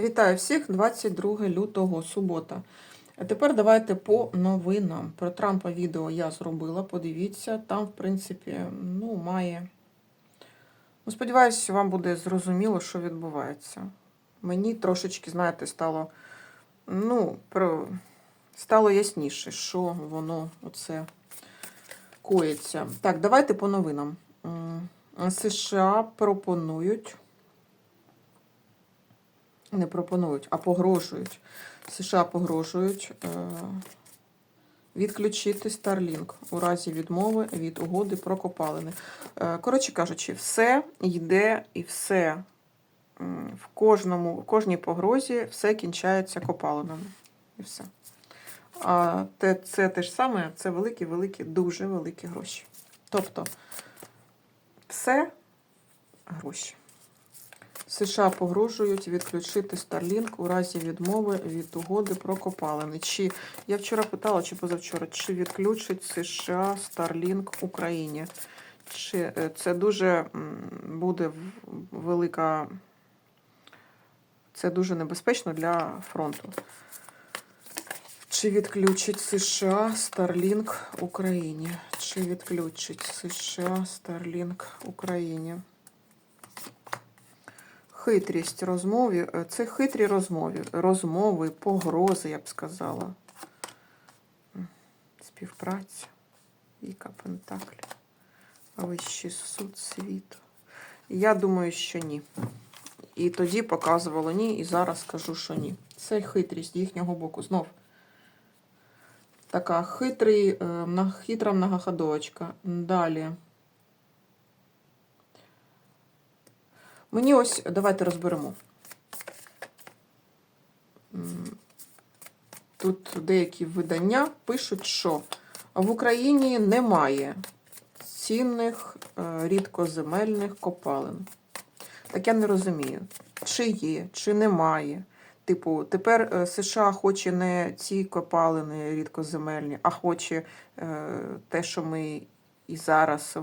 Вітаю всіх 22 лютого, субота. А тепер давайте по новинам. Про Трампа відео я зробила. Подивіться, там, в принципі, ну, має. Ну, сподіваюся, вам буде зрозуміло, що відбувається. Мені трошечки, знаєте, стало, ну, про... стало ясніше, що воно оце коїться. Так, давайте по новинам. США пропонують не пропонують, а погрожують. США погрожують е, відключити Starlink у разі відмови від угоди про копалини. Е, коротше кажучи, все йде і все в кожному, в кожній погрозі все кінчається копалинами. І все. А те, це те ж саме, це великі-великі, дуже великі гроші. Тобто, все гроші. США погрожують відключити Starlink у разі відмови від угоди про копалини. Чи я вчора питала, чи позавчора, чи відключить США Starlink Україні? Чи е, це дуже буде велика, це дуже небезпечно для фронту. Чи відключить США Starlink Україні? Чи відключить США Starlink Україні? Хитрість розмові. е, Це хитрі розмови, розмови, погрози, я б сказала. Співпраця. Віка Пентаклі. Вищий суд світу. Я думаю, що ні. І тоді показувало ні, і зараз скажу, що ні. Це хитрість їхнього боку. Знов. Така хитрий, е, хитра многоходовочка. Далі. Мені ось, давайте розберемо. Тут деякі видання пишуть, що в Україні немає цінних е, рідкоземельних копалин. Так я не розумію, чи є, чи немає. Типу, тепер е, США хоче не ці копалини рідкоземельні, а хоче е, те, що ми і зараз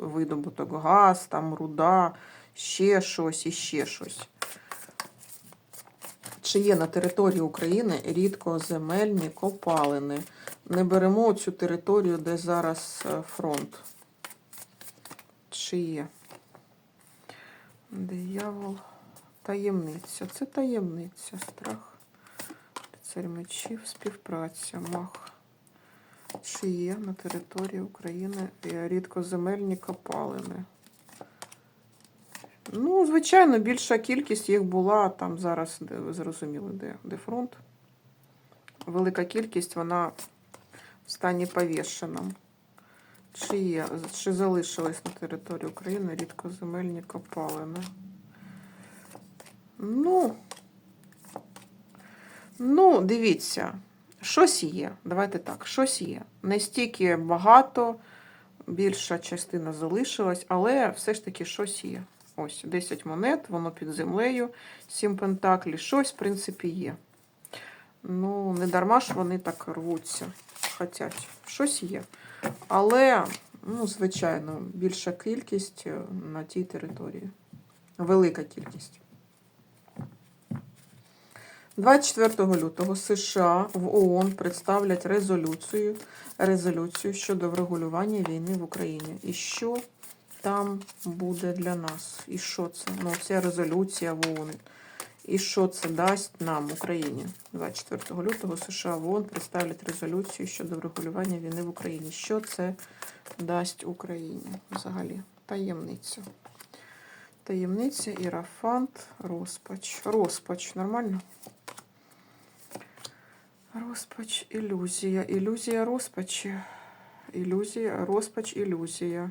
видобуток газ, там руда, ще щось і ще щось. Чи є на території України рідкоземельні копалини? Не беремо цю територію, де зараз е, фронт. Чи є? Диявол. Таємниця. Це таємниця. Страх. Царь мечів, співпраця, мах. Чи є на території України е, рідкоземельні копалини? Ну, звичайно, більша кількість їх була там зараз, де ви де, де фронт. Велика кількість, вона в стані повішеному. Чи є, чи залишились на території України рідкоземельні копалини? Ну, ну, дивіться, щось є. Давайте так, щось є. Не стільки багато, більша частина залишилась, але все ж таки щось є. Ось 10 монет, воно під землею, 7 пентаклів, щось, в принципі, є. Ну, не дарма ж вони так рвуться, хотять. Щось є. Але, ну, звичайно, більша кількість е, на тій території. Велика кількість. 24 лютого США в ООН представлять резолюцію, резолюцію щодо врегулювання війни в Україні. І що там буде для нас? І що це? Ну, ця резолюція в ООН. І що це дасть нам, Україні? 24 лютого США в ООН представлять резолюцію щодо врегулювання війни в Україні. Що це дасть Україні взагалі? Таємниця. Таємниця, ірафант, розпач. Розпач, нормально? Розпач, ілюзія. Ілюзія розпачі. Ілюзія, розпач, ілюзія.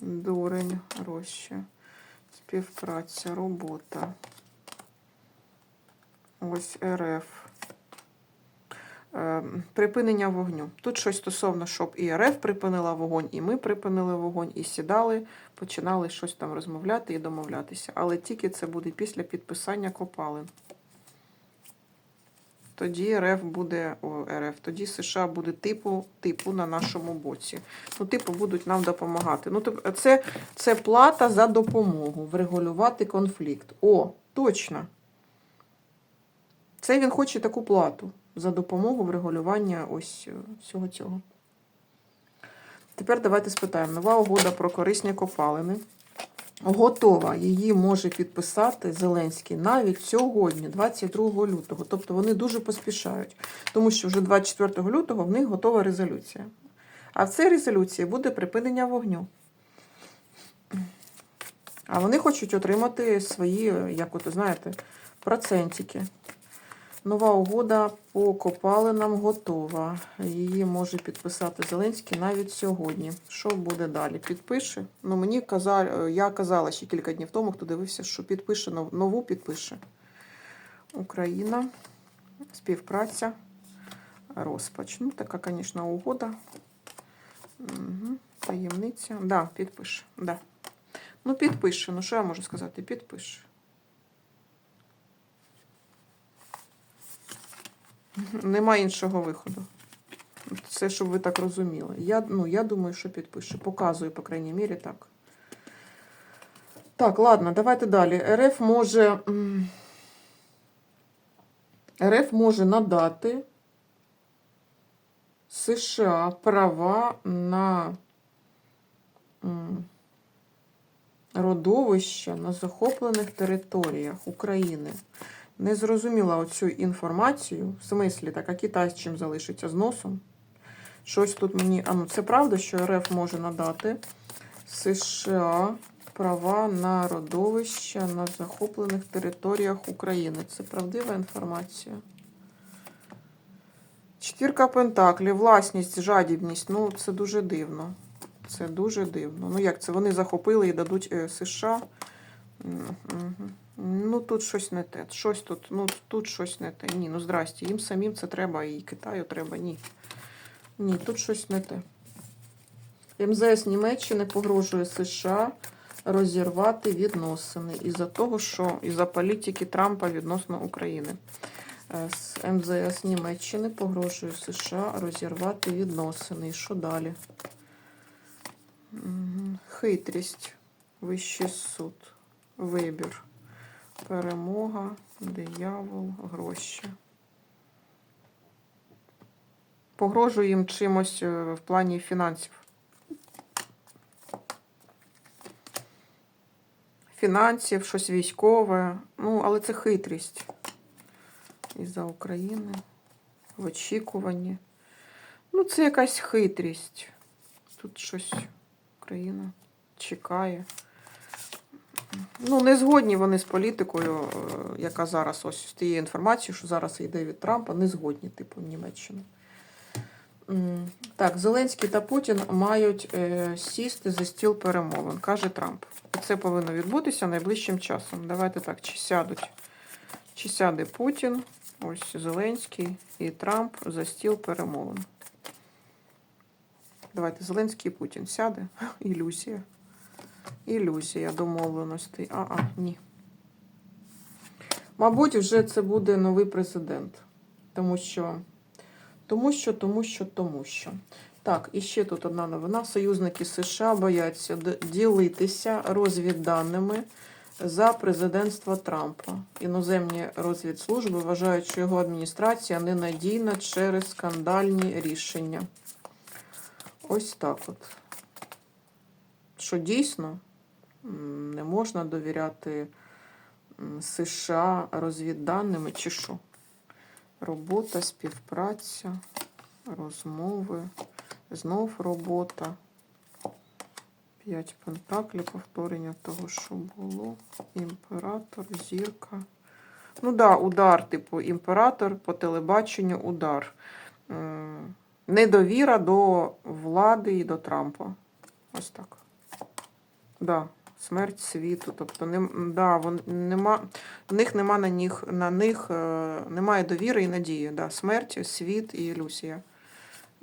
Дурень, роща. Співпраця, робота. Ось РФ. Е, Припинення вогню. Тут щось стосовно, щоб і РФ припинила вогонь, і ми припинили вогонь, і сідали, починали щось там розмовляти і домовлятися. Але тільки це буде після підписання копалин. Тоді РФ буде о, РФ, тоді США буде типу, типу на нашому боці. Ну, типу, будуть нам допомагати. Ну, це, це плата за допомогу, врегулювати конфлікт. О, Точно. Це він хоче таку плату за допомогу в регулюванні ось е, всього цього. Тепер давайте спитаємо. Нова угода про корисні копалини. Готова. Її може підписати Зеленський навіть сьогодні, 22 лютого. Тобто вони дуже поспішають, тому що вже 24 лютого в них готова резолюція. А в цій резолюції буде припинення вогню. А вони хочуть отримати свої, як от знаєте, процентики. Нова угода по копалинам готова. Її може підписати Зеленський навіть сьогодні. Що буде далі? Підпише? Ну, мені казали, я казала ще кілька днів тому, хто дивився, що підпише нову підпише. Україна, співпраця, розпач. Ну, така, звісно, угода. Угу. Таємниця. Да, підпише. Да. Ну, підпише. Ну, що я можу сказати? Підпише. Нема іншого виходу. Це щоб ви так розуміли. Я, ну, я думаю, що підпише. Показую, по крайній мірі, так. Так, ладно, давайте далі. РФ може. РФ може надати США права на родовища на захоплених територіях України. Не зрозуміла оцю інформацію. В смислі, так, а Китай з чим залишиться з носом? Щось тут мені. А ну це правда, що РФ може надати США права на родовища на захоплених територіях України. Це правдива інформація. Четвірка Пентаклів, власність, жадібність. Ну, це дуже дивно. Це дуже дивно. Ну як це? Вони захопили і дадуть е, США. Мгм. Ну, тут щось не те. Щось тут, ну, тут щось не те. Ні, ну здрасте. Їм самим це треба, і Китаю треба. Ні. Ні, тут щось не те. МЗС Німеччини погрожує США розірвати відносини із-за того, що із-за політики Трампа відносно України. Е, З МЗС Німеччини погрожує США розірвати відносини. І що далі? Хитрість, вищий суд, вибір, перемога, диявол, гроші. Погрожує їм чимось е, в плані фінансів. Фінансів, щось військове. Ну, але це хитрість. Із-за України. В очікуванні. Ну, це якась хитрість. Тут щось Україна чекає. Ну, не згодні вони з політикою, е, яка зараз ось з тією інформацією, що зараз йде від Трампа, не згодні, типу, Німеччини. Так, Зеленський та Путін мають е, сісти за стіл перемовин, каже Трамп. І це повинно відбутися найближчим часом. Давайте так, чи сядуть, чи сяде Путін, ось Зеленський і Трамп за стіл перемовин. Давайте Зеленський і Путін сяде. Ілюзія. Ілюзія домовленостей. А, а, ні. Мабуть, вже це буде новий президент. Тому що, тому що, тому що, тому що. Так, і ще тут одна новина. Союзники США бояться ділитися розвідданими за президентства Трампа. Іноземні розвідслужби вважають, що його адміністрація ненадійна через скандальні рішення. Ось так от. Що дійсно не можна довіряти США розвідданими чи що? Робота, співпраця, розмови, знов робота. П'ять пентаклів, повторення того, що було. Імператор, зірка. Ну да, удар, типу, імператор по телебаченню удар. Недовіра до влади і до Трампа. Ось так. Да, смерть світу. Тобто, не, да, вон, нема, в них нема на них, на них е, немає довіри і надії. Да, смерть, світ і ілюзія.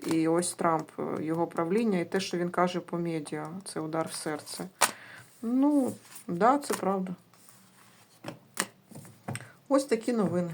І ось Трамп, е, його правління, і те, що він каже по медіа, це удар в серце. Ну, да, це правда. Ось такі новини.